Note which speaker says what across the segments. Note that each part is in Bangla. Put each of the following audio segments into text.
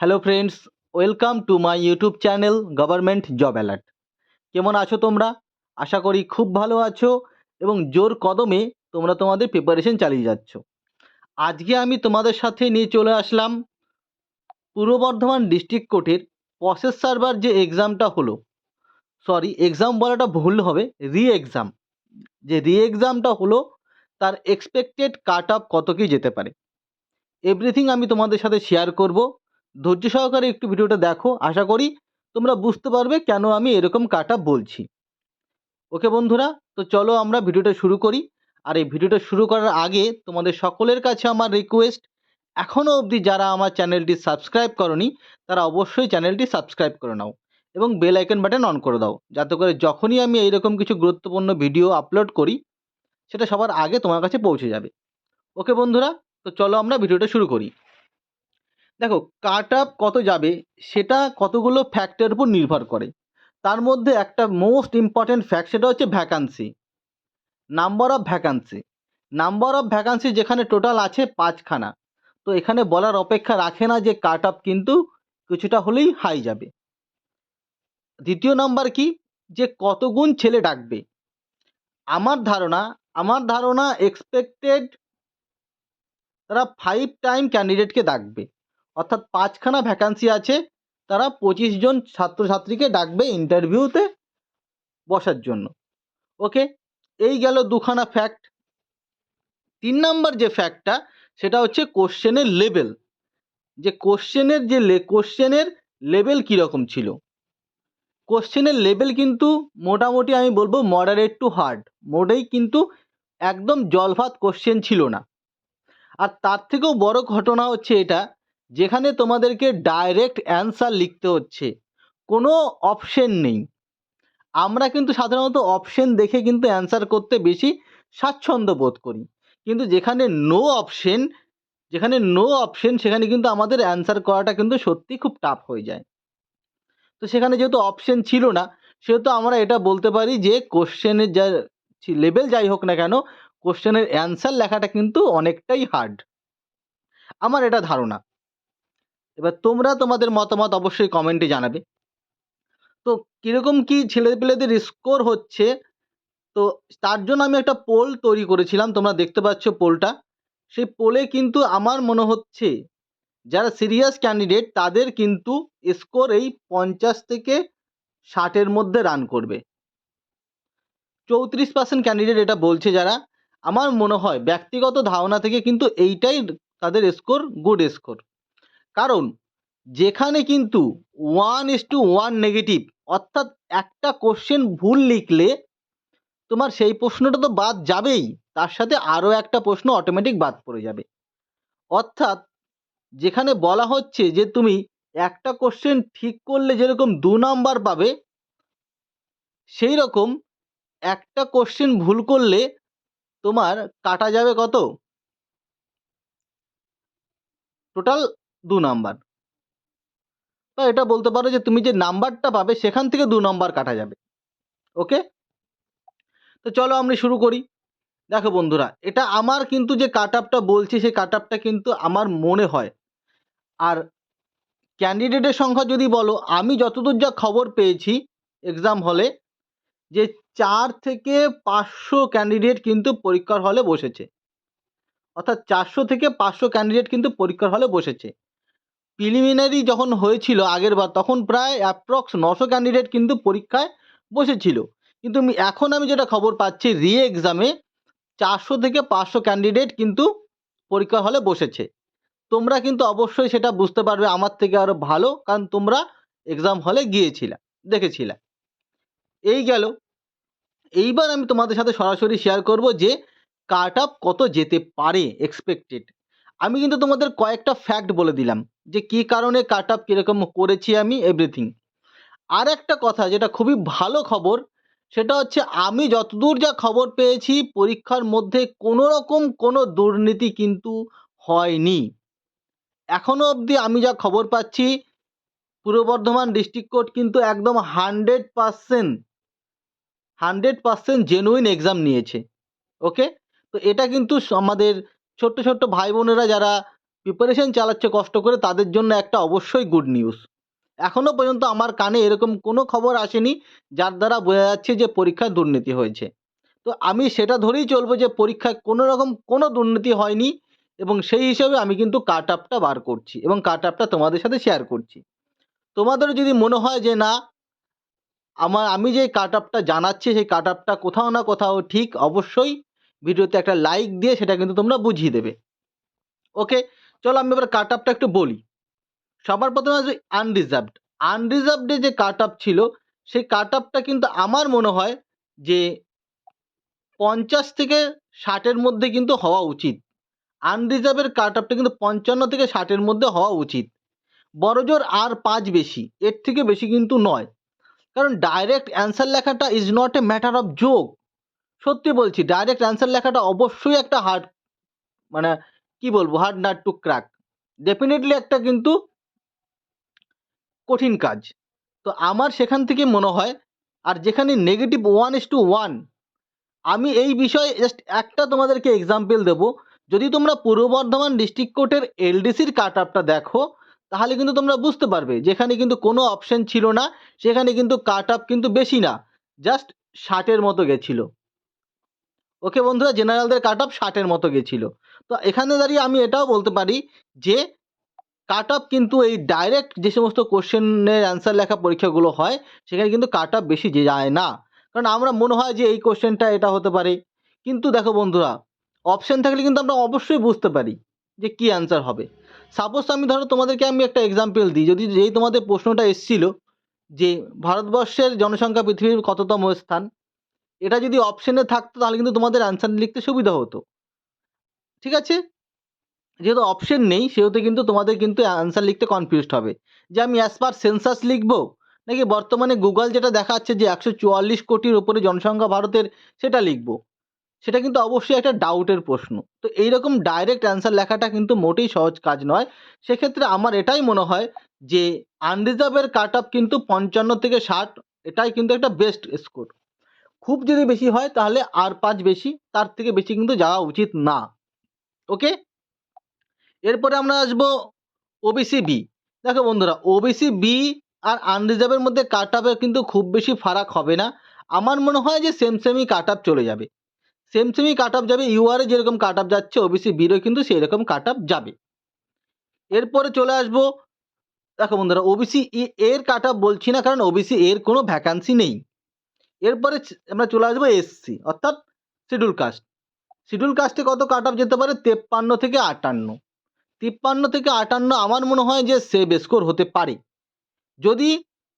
Speaker 1: Hello friends welcome to my YouTube channel government job alert কেমন আছো তোমরা? আশা করি খুব ভালো আছো এবং জোর কদমে তোমরা তোমাদের প্রিপারেশন চালিয়ে যাচ্ছ। আজকে আমি তোমাদের সাথে নিয়ে চলে আসলাম পূর্ব বর্ধমান ডিস্ট্রিক্ট কোর্টের প্রসেস সার্ভার যে এক্সামটা হলো। সরি এক্সাম বলাটা ভুল হবে রি এক্সাম যে রি এক্সামটা হলো, তার এক্সপেক্টেড কাট অফ কত কি যেতে পারে। এভরিথিং আমি তোমাদের সাথে শেয়ার করব। ধৈর্য সহকারে একটু ভিডিওটা দেখো, আশা করি তোমরা বুঝতে পারবে কেন আমি এরকম কাটা বলছি। ওকে বন্ধুরা, তো চলো আমরা ভিডিওটা শুরু করি। আর এই ভিডিওটা শুরু করার আগে তোমাদের সকলের কাছে আমার রিকোয়েস্ট এখনও অবধি যারা আমার চ্যানেলটি সাবস্ক্রাইব করনি, তারা অবশ্যই চ্যানেলটি সাবস্ক্রাইব করে নাও এবং বেল আইকন বাটন অন করে দাও। যাতে করে যখনই আমি এইরকম কিছু গুরুত্বপূর্ণ ভিডিও আপলোড করি, সেটা সবার আগে তোমার কাছে পৌঁছে যাবে। ওকে বন্ধুরা, তো চলো আমরা ভিডিওটা শুরু করি। দেখো, কাট আপ কত যাবে সেটা কতগুলো ফ্যাক্টরের উপর নির্ভর করে। তার মধ্যে একটা মোস্ট ইম্পর্ট্যান্ট ফ্যাক্ট সেটা হচ্ছে vacancy number of vacancy number of vacancy যেখানে টোটাল আছে পাঁচখানা। তো এখানে বলার অপেক্ষা রাখে না যে কাট আপ কিন্তু কিছুটা হলেই হাই যাবে। দ্বিতীয় নাম্বার কি? যে কত গুণ ছেলে ডাকবে। আমার ধারণা আমার ধারণা এক্সপেক্টেড তারা ফাইভ টাইম ক্যান্ডিডেটকে ডাকবে। অর্থাৎ পাঁচখানা ভ্যাকান্সি আছে, তারা পঁচিশ জন ছাত্রছাত্রীকে ডাকবে ইন্টারভিউতে বসার জন্য। ওকে এই গেল দুখানা ফ্যাক্ট তিন নাম্বার যে ফ্যাক্টটা সেটা হচ্ছে কোশ্চেনের লেভেল যে কোশ্চেনের যে কোশ্চেনের লেভেল কীরকম ছিল? কোশ্চেনের লেভেল কিন্তু মোটামুটি আমি বলব মডারেট টু হার্ড মোটেই কিন্তু একদম জলভাত কোশ্চেন ছিল না। আর তার থেকেও বড় ঘটনা হচ্ছে এটা যেখানে তোমাদেরকে ডাইরেক্ট অ্যান্সার লিখতে হচ্ছে। কোনো অপশন নেই। আমরা কিন্তু সাধারণত অপশন দেখে কিন্তু অ্যান্সার করতে বেশি স্বাচ্ছন্দ্য বোধ করি। কিন্তু যেখানে নো অপশন যেখানে নো অপশন সেখানে কিন্তু আমাদের অ্যান্সার করাটা কিন্তু সত্যি খুব টাফ হয়ে যায়। তো সেখানে যেহেতু অপশন ছিল না, সেহেতু আমরা এটা বলতে পারি যে কোশ্চেনের যা লেভেল যাই হোক না কেন কোশ্চেনের অ্যান্সার লেখাটা কিন্তু অনেকটাই হার্ড আমার এটা ধারণা। এবার তোমরা তোমাদের মতামত অবশ্যই কমেন্টে জানাবে। তো কীরকম কি ছেলেপেলেদের স্কোর হচ্ছে? তো তার জন্য আমি একটা পোল তৈরি করেছিলাম, তোমরা দেখতে পাচ্ছ পোলটা সেই পোলে কিন্তু আমার মনে হচ্ছে, যারা সিরিয়াস ক্যান্ডিডেট তাদের কিন্তু স্কোর এই পঞ্চাশ থেকে ষাটের মধ্যে রান করবে। চৌত্রিশ পার্সেন্ট ক্যান্ডিডেট এটা বলছে যারা, আমার মনে হয় ব্যক্তিগত ধারণা থেকে কিন্তু এইটাই তাদের স্কোর গুড স্কোর কারণ যেখানে কিন্তু one is to one negative অর্থাৎ একটা কোশ্চেন ভুল লিখলে তোমার সেই প্রশ্নটা তো বাদ যাবেই, তার সাথে আরও একটা প্রশ্ন অটোমেটিক বাদ পড়ে যাবে। অর্থাৎ যেখানে বলা হচ্ছে যে তুমি একটা কোশ্চেন ঠিক করলে যেরকম দু নাম্বার পাবে, সেই রকম একটা কোশ্চেন ভুল করলে তোমার কাটা যাবে কত? টোটাল দু নাম্বার। বা এটা বলতে পারো যে তুমি যে নাম্বারটা পাবে সেখান থেকে দু নাম্বার কাটা যাবে। ওকে? তো চলো আমরা শুরু করি। দেখো বন্ধুরা, এটা আমার কিন্তু যে কাট আপটা বলছি, সেই কাট আপটা কিন্তু আমার মনে হয়। আর ক্যান্ডিডেটের সংখ্যা যদি বলো, আমি যতদূর যা খবর পেয়েছি এক্সাম হলে যে চার থেকে পাঁচশো ক্যান্ডিডেট কিন্তু পরীক্ষার হলে বসেছে। অর্থাৎ চারশো থেকে পাঁচশো ক্যান্ডিডেট কিন্তু পরীক্ষার হলে বসেছে। প্রিলিমিনারি যখন হয়েছিল আগের বার, তখন প্রায় অ্যাপ্রক্স নশো ক্যান্ডিডেট কিন্তু পরীক্ষায় বসেছিল। কিন্তু এখন আমি যেটা খবর পাচ্ছি রি এক্সামে চারশো থেকে পাঁচশো ক্যান্ডিডেট কিন্তু পরীক্ষা হলে বসেছে। তোমরা কিন্তু অবশ্যই সেটা বুঝতে পারবে আমার থেকে আরও ভালো, কারণ তোমরা এক্সাম হলে গিয়েছিলে, দেখেছিলে। এই গেল। এইবার আমি তোমাদের সাথে সরাসরি শেয়ার করব যে কাট আপ কত যেতে পারে এক্সপেক্টেড আমি কিন্তু তোমাদের কয়েকটা ফ্যাক্ট বলে দিলাম যে কী কারণে কাট আপ কীরকম করেছি আমি এভরিথিং আর একটা কথা যেটা খুবই ভালো খবর, সেটা হচ্ছে আমি যতদূর যা খবর পেয়েছি পরীক্ষার মধ্যে কোনো রকম কোনো দুর্নীতি কিন্তু হয়নি। এখনও অবধি আমি যা খবর পাচ্ছি, পূর্ব বর্ধমান ডিস্ট্রিক্ট কোর্ট কিন্তু একদম hundred percent hundred percent genuine exam নিয়েছে। ওকে তো এটা কিন্তু আমাদের ছোট্ট ছোট্ট ভাই বোনেরা যারা প্রিপারেশন চালাচ্ছে কষ্ট করে, তাদের জন্য একটা অবশ্যই গুড নিউজ এখনও পর্যন্ত আমার কানে এরকম কোনো খবর আসেনি যার দ্বারা বোঝা যাচ্ছে যে পরীক্ষায় দুর্নীতি হয়েছে। তো আমি সেটা ধরেই চলবো যে পরীক্ষায় কোনো রকম কোনো দুর্নীতি হয়নি এবং সেই হিসাবে আমি কিন্তু কাট আপটা বার করছি এবং কাট আপটা তোমাদের সাথে শেয়ার করছি। তোমাদের যদি মনে হয় যে না, আমার, আমি যে কাট আপটা জানাচ্ছি, সেই কাট আপটা কোথাও না কোথাও ঠিক, অবশ্যই ভিডিওতে একটা লাইক দিয়ে সেটা কিন্তু তোমরা বুঝিয়ে দেবে। ওকে চলো আমি এবার কাট আপটা একটু বলি। সবার প্রথমে আসবে আনরিজার্ভড আনরিজার্ভডে যে কাট আপ ছিল, সেই কাট আপটা কিন্তু আমার মনে হয় যে পঞ্চাশ থেকে ষাটের মধ্যে কিন্তু হওয়া উচিত। আনরিজার্ভের কাট আপটা কিন্তু পঞ্চান্ন থেকে ষাটের মধ্যে হওয়া উচিত। বড়জোর আর পাঁচ বেশি, এর থেকে বেশি কিন্তু নয়। কারণ ডাইরেক্ট অ্যান্সার লেখাটা is not a matter of যোগ সত্যি বলছি ডাইরেক্ট অ্যান্সার লেখাটা অবশ্যই একটা হার্ড মানে কি বলব hard nut to crack definitely একটা কিন্তু কঠিন কাজ। তো আমার সেখান থেকে মনে হয়, আর যেখানে negative one is to one আমি এই বিষয়ে জাস্ট একটা তোমাদেরকে এক্সাম্পল দেবো। যদি তোমরা পূর্ব বর্ধমান ডিস্ট্রিক্ট কোর্টের এলডিসির কাট আপটা দেখো, তাহলে কিন্তু তোমরা বুঝতে পারবে, যেখানে কিন্তু কোনো অপশন ছিল না, সেখানে কিন্তু কাট আপ কিন্তু বেশি না জাস্ট ষাটের মতো গেছিল। ওকে বন্ধুরা জেনারেলদের কাট আপ ষাটের মতো গেছিল। তো এখানে দাঁড়িয়ে আমি এটাও বলতে পারি যে কাট আপ কিন্তু এই ডাইরেক্ট যে সমস্ত কোশ্চেনের অ্যান্সার লেখা পরীক্ষাগুলো হয়, সেখানে কিন্তু কাট আপ বেশি যায় না। কারণ আমরা মনে হয় যে এই কোশ্চেনটা এটা হতে পারে। কিন্তু দেখো বন্ধুরা অপশন থাকলে কিন্তু আমরা অবশ্যই বুঝতে পারি যে কি অ্যান্সার হবে। সাপোজ আমি ধরো তোমাদেরকে আমি একটা এক্সাম্পল দিই, যদি যেই তোমাদের প্রশ্নটা এসেছিল যে, ভারতবর্ষের জনসংখ্যা পৃথিবীর কততম স্থান? এটা যদি অপশনে থাকতো, তাহলে কিন্তু তোমাদের অ্যান্সার লিখতে সুবিধা হতো। ঠিক আছে? যেহেতু অপশন নেই, সেহেতু কিন্তু তোমাদের কিন্তু অ্যান্সার লিখতে কনফিউজড হবে। যে আমি অ্যাজ পার সেন্সাস লিখব, নাকি বর্তমানে গুগল যেটা দেখাচ্ছে যে একশো চুয়াল্লিশ কোটির উপরে জনসংখ্যা ভারতের, সেটা লিখব? সেটা কিন্তু অবশ্যই একটা ডাউটের প্রশ্ন। তো এইরকম ডাইরেক্ট অ্যান্সার লেখাটা কিন্তু মোটেই সহজ কাজ নয়। সেক্ষেত্রে আমার এটাই মনে হয় যে আনরিজার্ভের কাট আপ কিন্তু পঞ্চান্ন থেকে ষাট, এটাই কিন্তু একটা বেস্ট স্কোর খুব যদি বেশি হয় তাহলে আর পাঁচ বেশি, তার থেকে বেশি কিন্তু যাওয়া উচিত না। ওকে? এরপরে আমরা আসব ওবিসি বি দেখো বন্ধুরা ওবিসি বি আর আনরিজার্ভের মধ্যে কাট কিন্তু খুব বেশি ফারাক হবে না। আমার মনে হয় যে সেম সেমই কাট আপ চলে যাবে। সেম সেমই কাট আপ যাবে ইউআরে যেরকম কাট আপ যাচ্ছে ওবিসি বিরও কিন্তু সেই রকম কাট আপ যাবে। এরপরে চলে আসব, দেখো বন্ধুরা ওবিসি এর কাট আপ বলছি না কারণ ওবিসি এর কোনো ভ্যাকান্সি নেই। এরপরে আমরা চলে আসব এসসি অর্থাৎ শিডিউল কাস্ট শিডিউল কাস্টে কত কাট আপ যেতে পারে? তেপ্পান্ন থেকে আটান্ন। তিপ্পান্ন থেকে আটান্ন আমার মনে হয় যে সেভ স্কোর হতে পারে। যদি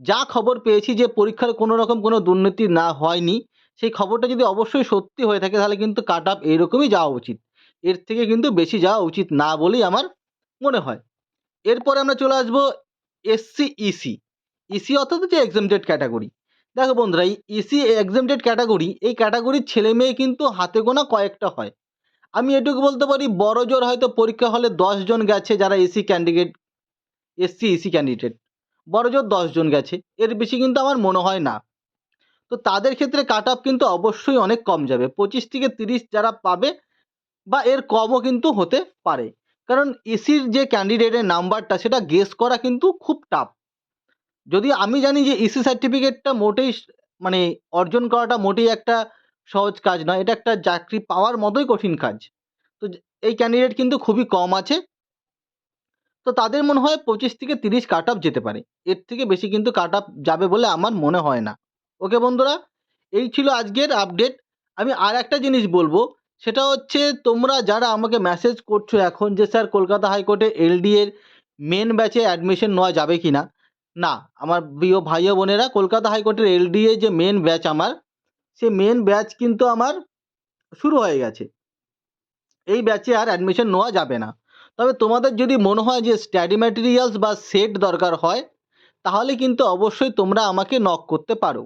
Speaker 1: যা খবর পেয়েছি যে পরীক্ষার কোনো রকম কোনো দুর্নীতি না হয়নি, সেই খবরটা যদি অবশ্যই সত্যি হয়ে থাকে, তাহলে কিন্তু কাট আপ এইরকমই যাওয়া উচিত। এর থেকে কিন্তু বেশি যাওয়া উচিত না বলেই আমার মনে হয়। এরপরে আমরা চলে আসব এসসি ইসি ইসি অর্থাৎ যে এক্সামটেড ক্যাটাগরি দেখো বন্ধুরা, এই ইসি এক্সামটেড ক্যাটাগরি এই ক্যাটাগরির ছেলে মেয়ে কিন্তু হাতে গোনা কয়েকটা হয়। আমি এটুকু বলতে পারি, বড় জোর হয়তো পরীক্ষা হলে জন গেছে যারা SC candidate SC SC candidate বড় জোর জন গেছে, এর বেশি কিন্তু আমার মনে হয় না। তো তাদের ক্ষেত্রে কাট আপ কিন্তু অবশ্যই অনেক কম যাবে, পঁচিশ থেকে তিরিশ যারা পাবে বা এর কমও কিন্তু হতে পারে। কারণ এসির যে ক্যান্ডিডেটের নাম্বারটা সেটা গেস করা কিন্তু খুব টাফ যদি আমি জানি যে ইসি সার্টিফিকেটটা মোটেই মানে অর্জন করাটা মোটেই একটা সহজ কাজ নয়, এটা একটা চাকরি পাওয়ার মতোই কঠিন কাজ। তো এই ক্যান্ডিডেট কিন্তু খুবই কম আছে। তো তাদের মনে হয় পঁচিশ থেকে তিরিশ কাট আপ যেতে পারে। এর থেকে বেশি কিন্তু কাট আপ যাবে বলে আমার মনে হয় না। ওকে বন্ধুরা, এই ছিল আজকের আপডেট আমি আর একটা জিনিস বলব, সেটা হচ্ছে তোমরা যারা আমাকে মেসেজ করছ এখন যে, স্যার, কলকাতা হাইকোর্টে এলডি এর মেন ব্যাচে অ্যাডমিশন নেওয়া যাবে কি না না, আমার প্রিয় ভাই ও বোনেরা, কলকাতা হাইকোর্টের এলডিএ যে মেন ব্যাচ আমার সে মেন ব্যাচ কিন্তু আমার শুরু হয়ে গেছে। এই ব্যাচে আর অ্যাডমিশন নেওয়া যাবে না। তবে তোমাদের যদি মনে হয় যে স্টাডি ম্যাটেরিয়ালস বা সেট দরকার হয়, তাহলে কিন্তু অবশ্যই তোমরা আমাকে নক করতে পারো।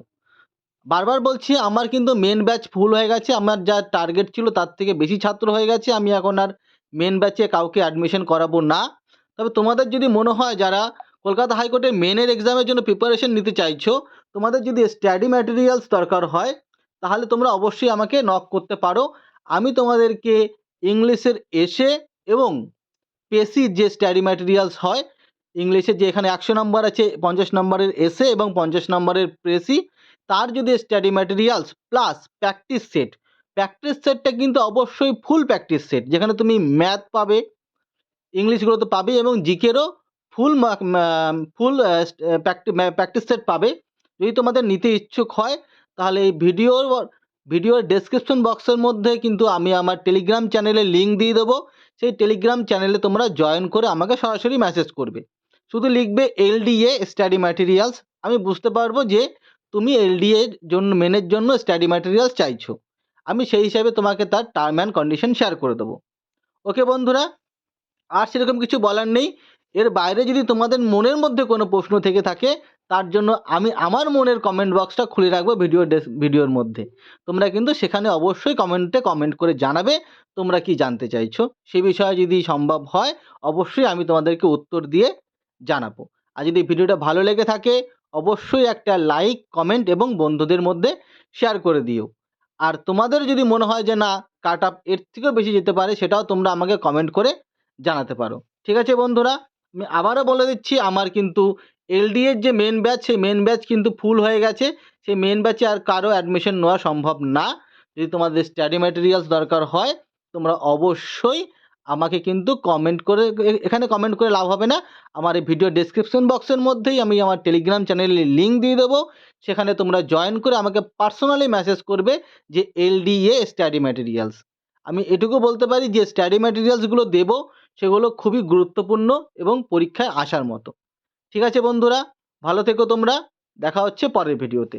Speaker 1: বারবার বলছি, আমার কিন্তু মেন ব্যাচ ফুল হয়ে গেছে, আমার যা টার্গেট ছিল তার থেকে বেশি ছাত্র হয়ে গেছে, আমি এখন আর মেন ব্যাচে কাউকে অ্যাডমিশন করাবো না। তবে তোমাদের যদি মনে হয় যারা কলকাতা হাইকোর্টে মেনের এক্সামের জন্য প্রিপারেশন নিতে চাইছো, তোমাদের যদি স্টাডি ম্যাটেরিয়ালস দরকার হয়, তাহলে তোমরা অবশ্যই আমাকে নক করতে পারো। আমি তোমাদেরকে ইংলিশের এসে এবং পেসি যে স্টাডি ম্যাটেরিয়ালস হয় ইংলিশে যে এখানে একশো নম্বর আছে, পঞ্চাশ নম্বরের এসে এবং পঞ্চাশ নম্বরের প্রেসি তার যদি study materials plus practice set practice সেটটা কিন্তু অবশ্যই ফুল প্র্যাকটিস সেট যেখানে তুমি ম্যাথ পাবে ইংলিশগুলো তো পাবে এবং জিকেরও ফুল ফুল প্র্যাকটিস সেট পাবে। যদি তোমাদের নিতে ইচ্ছুক হয়, তাহলে এই ভিডিওর ভিডিওর ডেসক্রিপশন বক্সের মধ্যে কিন্তু আমি আমার টেলিগ্রাম চ্যানেলে লিঙ্ক দিয়ে দেবো। সেই টেলিগ্রাম চ্যানেলে তোমরা জয়েন করে আমাকে সরাসরি মেসেজ করবে। শুধু লিখবে এলডিএ স্টাডি ম্যাটেরিয়ালস আমি বুঝতে পারব যে তুমি এলডিএ জন্য মেনের জন্য স্টাডি ম্যাটেরিয়ালস চাইছো। আমি সেই হিসাবে তোমাকে তার টার্ম অ্যান্ড কন্ডিশন শেয়ার করে দেবো। ওকে বন্ধুরা, আর সেরকম কিছু বলার নেই। এর বাইরে যদি তোমাদের মনের মধ্যে কোনো প্রশ্ন থেকে থাকে, তার জন্য আমি আমার মনের কমেন্ট বক্সটা খুলে রাখব ভিডিও ভিডিওর মধ্যে। তোমরা কিন্তু সেখানে অবশ্যই কমেন্টে কমেন্ট করে জানাবে, তোমরা কি জানতে চাইছো? সে বিষয়ে যদি সম্ভব হয়, অবশ্যই আমি তোমাদেরকে উত্তর দিয়ে জানাব। আর যদি ভিডিওটা ভালো লেগে থাকে, অবশ্যই একটা লাইক কমেন্ট এবং বন্ধুদের মধ্যে শেয়ার করে দিও। আর তোমাদের যদি মনে হয় যে না কাট আপ এর থেকেও বেশি যেতে পারে, সেটাও তোমরা আমাকে কমেন্ট করে জানাতে পারো। ঠিক আছে বন্ধুরা? আবারও বলে দিচ্ছি, আমার কিন্তু এলডি এর যে মেন ব্যাচ সেই মেন ব্যাচ কিন্তু ফুল হয়ে গেছে। সেই মেন ব্যাচে আর কারও অ্যাডমিশন নেওয়া সম্ভব না। যদি তোমাদের স্টাডি ম্যাটেরিয়ালস দরকার হয়, তোমরা অবশ্যই আমাকে কিন্তু কমেন্ট করে, এখানে কমেন্ট করে লাভ হবে না। আমার এই ভিডিও ডেসক্রিপশন বক্সের মধ্যেই আমি আমার টেলিগ্রাম চ্যানেলের লিঙ্ক দিয়ে দেবো। সেখানে তোমরা জয়েন করে আমাকে পার্সোনালি মেসেজ করবে যে এলডিএ স্টাডি ম্যাটেরিয়ালস আমি এটুকু বলতে পারি যে স্টাডি ম্যাটেরিয়ালসগুলো দেবো। সেগুলো খুবই গুরুত্বপূর্ণ এবং পরীক্ষায় আসার মতো। ঠিক আছে বন্ধুরা, ভালো থেকো তোমরা, দেখা হচ্ছে পরের ভিডিওতে।